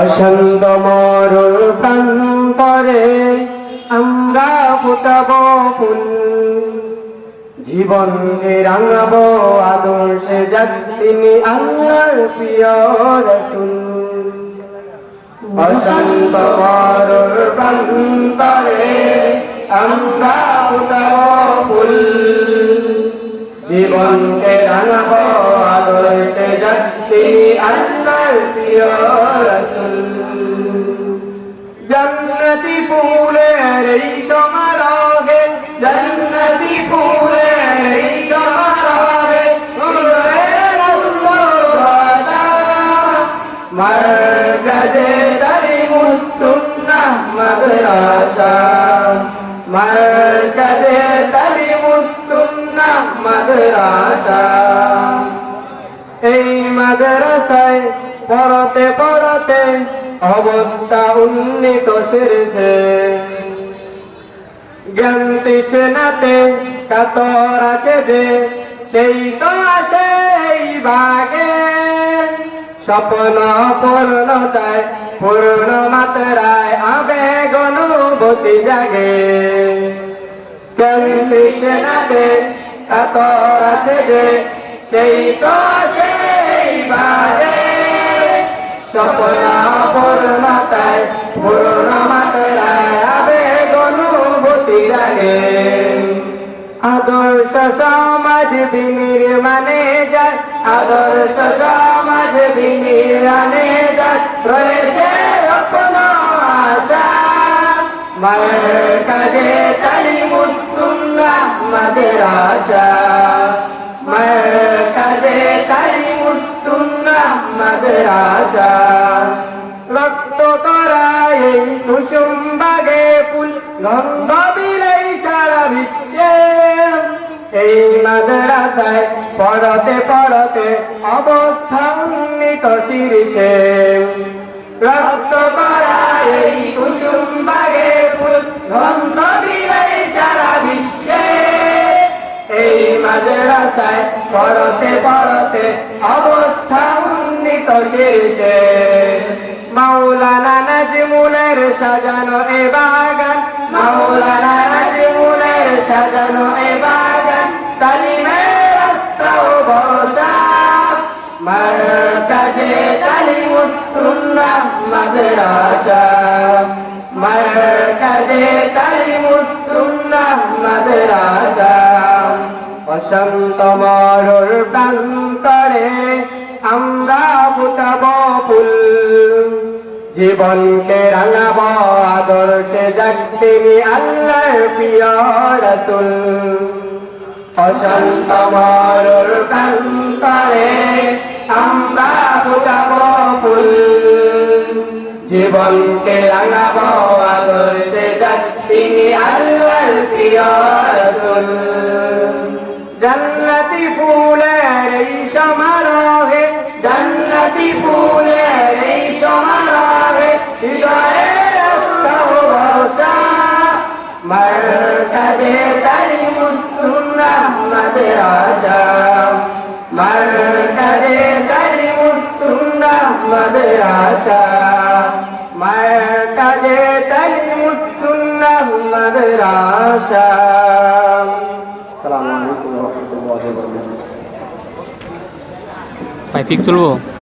অশান্ত মরুর প্রান্তরে আমরা ফুটাব ফুল। জীবন রাঙাবো আদর্শে যাক তিনি আল্লাহর প্রিয় রসুল। অশান্ত মরুর প্রান্তরে আমরা ফুটাব ফুল। জীবনকে রাঙাবো মাদ্রাসা। এই মাদ্রাসায় পড়তে পড়তে অবস্থা উন্নীত সেরেছে। জ্ঞান তৃষ্ণাতে কাতর আছে যে, সেই তো আসে এই ভাগে স্বপ্ন পূর্ণতায় পূর্ণ মাত্রায় আবেগ অনুভূতি জাগে। জ্ঞান তৃষ্ণাতে কাতর আছে যে, সেই তো আসে এই ভাগে স্বপ্ন পূর্ণতায় পূর্ণ মাত্রায় আবেগ লাগে আদর্শ সমাজ বিনির্মাণে যায়, আদর্শ সমাজ বিনির্মাণে যায়, রয়েছে রত্ন আশা। মায়ের কাজে চালি মুসুল্লা, মাদের আশা। মায়ের কাজে চালি মুসুল্লা, মাদের আশা। রক্ত করায় কুসুম ফুল গন্ধ এই মাদ্রাসায় পড়তে পড়তে অবস্থা উন্নীত শীর্ষে। রক্ত করায় এই কুসুম বাগে ফুল গন্ধ দিলেই সারা বিশ্বে। এই মাদ্রাসায় পড়তে পড়তে অবস্থা উন্নীত শীর্ষে। মাওলানা নাজমুলের সাজানো এ বাগান, মাওলানা নাজমুলের সাজানো অশান্ত মরুর প্রান্তরে আমরা ফুটাব ফুল। জীবনকে রাঙাব আদর্শে যাক তিনি আল্লাহর প্রিয় রসুল। অশান্ত মরুর প্রান্তরে আমরা ফুটাব ফুল। জীবনকে রাঙাব আদর্শে যাক তিনি আল্লাহর প্রিয় রসুল। জান্নাতি ফুলের এই সমারোহে, জান্নাতি ফুলের এই সমারোহে হৃদয়ে রাস্তাও ভরসা। মায়ের কাজে তারি মুসুন্না মাদের আশা। মায়ের কাজে তারি মুসুন্না মাদের আশা। মায়ের কাজে তারি মুসুন্না মাদের আশা